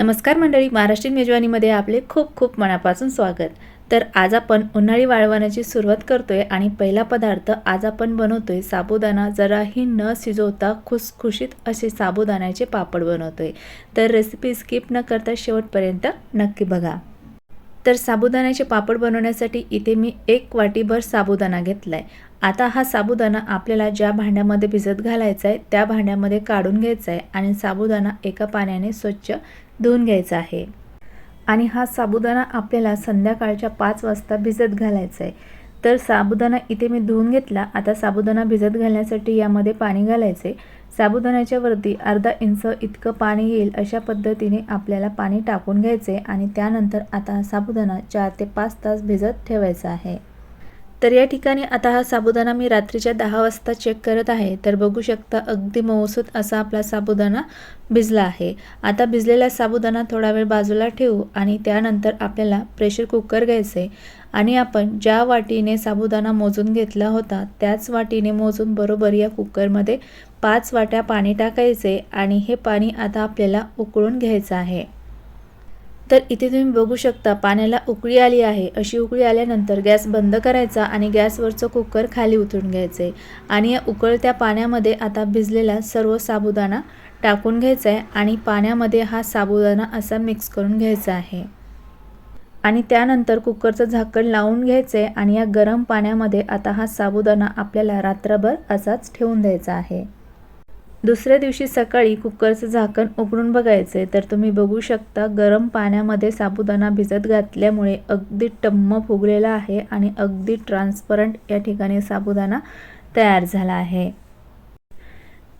नमस्कार मंडळी महाराष्ट्रीयन मेजवानीमध्ये आपले खूप खूप मनापासून स्वागत. तर आज आपण उन्हाळी वाळवण्याची सुरुवात करतोय आणि पहिला पदार्थ आज आपण बनवतोय साबुदाणा. जराही न शिजवता खुसखुशीत असे साबुदाण्याचे पापड बनवतोय. तर रेसिपी स्किप न करता शेवटपर्यंत नक्की बघा. तर साबुदाण्याचे पापड बनवण्यासाठी इथे मी एक वाटीभर साबुदाणा घेतला आहे आता हा साबुदाणा आपल्याला ज्या भांड्यामध्ये भिजत घालायचा आहे त्या भांड्यामध्ये काढून घ्यायचा आहे आणि साबुदाणा एका पाण्याने स्वच्छ धुवून घ्यायचा आहे. आणि हा साबुदाणा आपल्याला संध्याकाळच्या पाच वाजता भिजत घालायचा आहे. तर साबुदाणा इथे मी धुवून घेतला. आता साबुदाणा भिजत घालण्यासाठी यामध्ये पाणी घालायचे साबुदाण्याच्या वरती अर्धा इंच इतकं पाणी येईल अशा पद्धतीने आपल्याला पाणी टाकून घ्यायचे आणि त्यानंतर आता हा साबुदाणा चार ते पाच तास भिजत ठेवायचा आहे. तर या ठिकाणी आता हा साबुदाणा मी रात्रीच्या दहा वाजता चेक करत आहे. तर बघू शकता अगदी मऊसूत असा आपला साबुदाणा भिजला आहे. आता भिजलेला साबुदाणा थोडा वेळ बाजूला ठेवू आणि त्यानंतर आपल्याला प्रेशर कुकर घ्यायचे आणि आपण ज्या वाटीने साबुदाणा मोजून घेतला होता त्याच वाटीने मोजून बरोबर या कुकरमध्ये पाच वाट्या पाणी टाकायचे आणि हे पाणी आता आपल्याला उकळून घ्यायचं आहे. तर इथे तुम्ही बघू शकता पाण्याला उकळी आली आहे. अशी उकळी आल्यानंतर गॅस बंद करायचा आणि गॅसवरचं कुकर खाली उतरून घ्यायचं. आणि या उकळत्या पाण्यामध्ये आता भिजलेला सर्व साबुदाणा टाकून घ्यायचा आहे आणि पाण्यामध्ये हा साबुदाणा असा मिक्स करून घ्यायचा आहे. आणि त्यानंतर कुकरचं झाकण लावून घ्यायचं आहे आणि या गरम पाण्यामध्ये आता हा साबुदाणा आपल्याला रात्रभर असाच ठेवून द्यायचा आहे. दुसऱ्या दिवशी सकाळी कुकरचं झाकण उघडून आहे तर तुम्ही बघू शकता गरम पाण्यामध्ये साबुदाणा भिजत घातल्यामुळे अगदी टम्म फुगलेला आहे आणि अगदी ट्रान्सपरंट या ठिकाणी साबुदाणा तयार झाला आहे.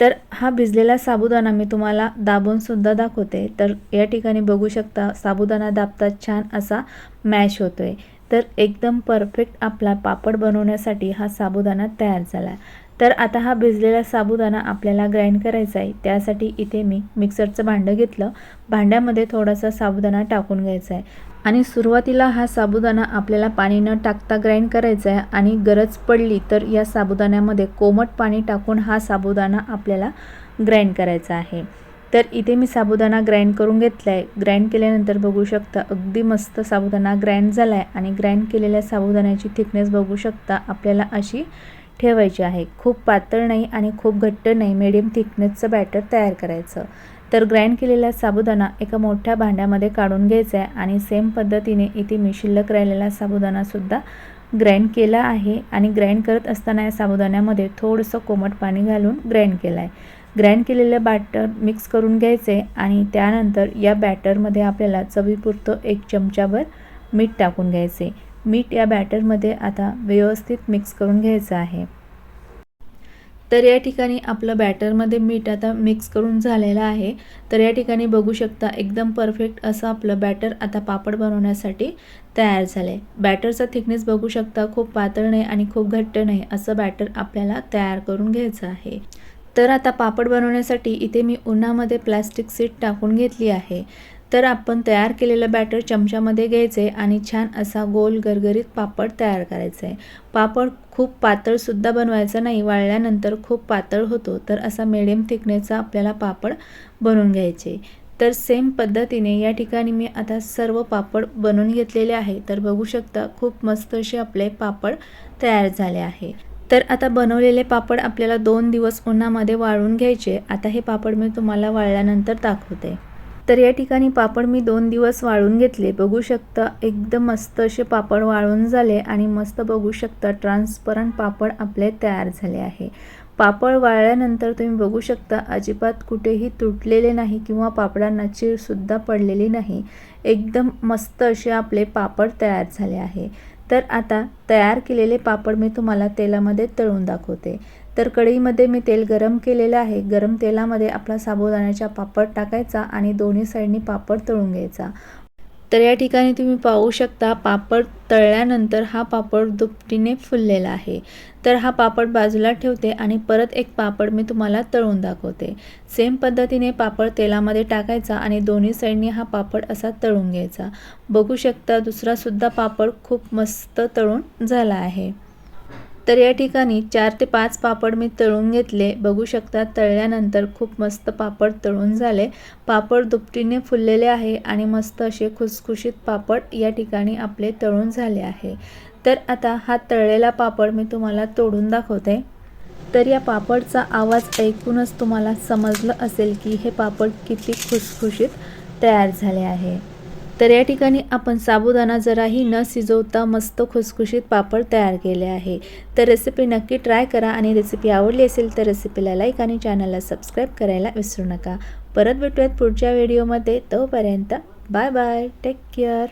तर हा भिजलेला साबुदाणा मी तुम्हाला दाबून सुद्धा दाखवते. तर या ठिकाणी बघू शकता साबुदाणा दाबता छान असा मॅश होतो आहे तर एकदम परफेक्ट आपला पापड बनवण्यासाठी हा साबुदाणा तयार झाला. तर आता हा भिजलेला साबुदाणा आपल्याला ग्राइंड करायचा आहे. त्यासाठी इथे मी मिक्सरचं भांडं घेतलं. भांड्यामध्ये थोडासा साबुदाणा टाकून घ्यायचा आहे. आणि सुरुवातीला हा साबुदाणा आपल्याला पाणी न टाकता ग्राइंड करायचा आहे. आणि गरज पडली तर या साबुदाण्यामध्ये कोमट पाणी टाकून हा साबुदाणा आपल्याला ग्राइंड करायचा आहे. तर इथे मी साबुदाणा ग्राइंड करून घेतला आहे ग्राइंड केल्यानंतर बघू शकता अगदी मस्त साबुदाणा ग्राइंड झाला आहे आणि ग्राइंड केलेल्या साबुदाण्याची थिकनेस बघू शकता आपल्याला अशी ठेवायची आहे. खूप पातळ नाही आणि खूप घट्ट नाही मिडियम थिकनेसचं बॅटर तयार करायचं. तर ग्राइंड केलेला साबुदाणा एका मोठ्या भांड्यामध्ये काढून घ्यायचा आहे आणि सेम पद्धतीने इथे मी शिल्लक राहिलेला साबुदाणासुद्धा ग्राइंड केला आहे आणि ग्राइंड करत असताना या साबुदाण्यामध्ये थोडंसं कोमट पाणी घालून ग्राइंड केलं आहे ग्राइंड केलेलं बॅटर मिक्स करून घ्यायचे आणि त्यानंतर या बॅटरमध्ये आपल्याला चवीपुरतं एक चमचाभर मीठ टाकून घ्यायचे. मीठ या बॅटरमध्ये आता व्यवस्थित मिक्स करून घ्यायचं आहे. तर या ठिकाणी आपलं बॅटरमध्ये मीठ आता मिक्स करून झालेलं आहे. तर या ठिकाणी बघू शकता एकदम परफेक्ट असं आपलं बॅटर आता पापड बनवण्यासाठी तयार झालं आहे बॅटरचा थिकनेस बघू शकता खूप पातळ नाही आणि खूप घट्ट नाही असं बॅटर आपल्याला तयार करून घ्यायचं आहे. तर आता पापड बनवण्यासाठी इथे मी उन्हामध्ये प्लास्टिक सीट टाकून घेतली आहे. तर आपण तयार केलेलं बॅटर चमच्यामध्ये घ्यायचे आणि छान असा गोल गरगरीत पापड तयार करायचा. आहे पापड खूप पातळसुद्धा बनवायचा नाही वाळल्यानंतर खूप पातळ होतो. तर असा मिडियम थिकनेसचा आपल्याला पापड बनवून घ्यायचे. तर सेम पद्धतीने या ठिकाणी मी आता सर्व पापड बनवून घेतलेले आहे. तर बघू शकता खूप मस्त असे आपले पापड तयार झाले आहे. तर आता बनवलेले पापड आपल्याला दोन दिवस उन्हामध्ये वाळून घ्यायचे. आता हे पापड मी तुम्हाला वाळल्यानंतर दाखवते. तर या ठिकाणी पापड मी दोन दिवस वाळून घेतले. बघू शकता एकदम मस्त असे पापड वाळून झाले आणि मस्त बघू शकता ट्रान्सपरंट पापड आपले तयार झाले आहे. पापड वाळल्यानंतर तुम्ही बघू शकता अजिबात कुठेही तुटलेले नाही किंवा पापडांना चीरसुद्धा पडलेली नाही. एकदम मस्त असे आपले पापड तयार झाले आहे. तर आता तयार केलेले पापड मी तुम्हाला तेलामध्ये तळून दाखवते. तर कढईमध्ये मी तेल गरम केलेलं आहे. गरम तेलामध्ये आपला साबुदाण्याचा पापड टाकायचा आणि दोन्ही साईडनी पापड तळून घ्यायचा. तर या ठिकाणी तुम्ही पाहू शकता पापड तळल्यानंतर हा पापड दुपटीने फुललेला आहे. तर हा पापड बाजूला ठेवते आणि परत एक पापड मी तुम्हाला तळून दाखवते. सेम पद्धतीने पापड तेलामध्ये टाकायचा आणि दोन्ही साईडनी हा पापड असा तळून घ्यायचा. बघू शकता दुसरासुद्धा पापड खूप मस्त तळून झाला आहे. तर या ठिकाणी चार ते पाच पापड मी तळून घेतले. बघू शकता तळल्यानंतर खूप मस्त पापड तळून झाले. पापड दुपटीने फुललेले आहे आणि मस्त असे खुसखुशीत पापड या ठिकाणी आपले तळून झाले आहे. तर आता हा तळलेला पापड मी तुम्हाला तोडून दाखवते. तर या पापडचा आवाज ऐकूनच तुम्हाला समजलं असेल की हे पापड किती खुसखुशीत तयार झाले आहे. तर या ठिकाणी आपण साबुदाणा जराही न शिजवता मस्त खुसखुशीत पापड तयार केले आहे. तर रेसिपी नक्की ट्राय करा आणि रेसिपी आवडली असेल तर रेसिपीला लाईक आणि चॅनलला सबस्क्राईब करायला विसरू नका. परत भेटूयात पुढच्या व्हिडिओमध्ये तोपर्यंत बाय बाय टेक केअर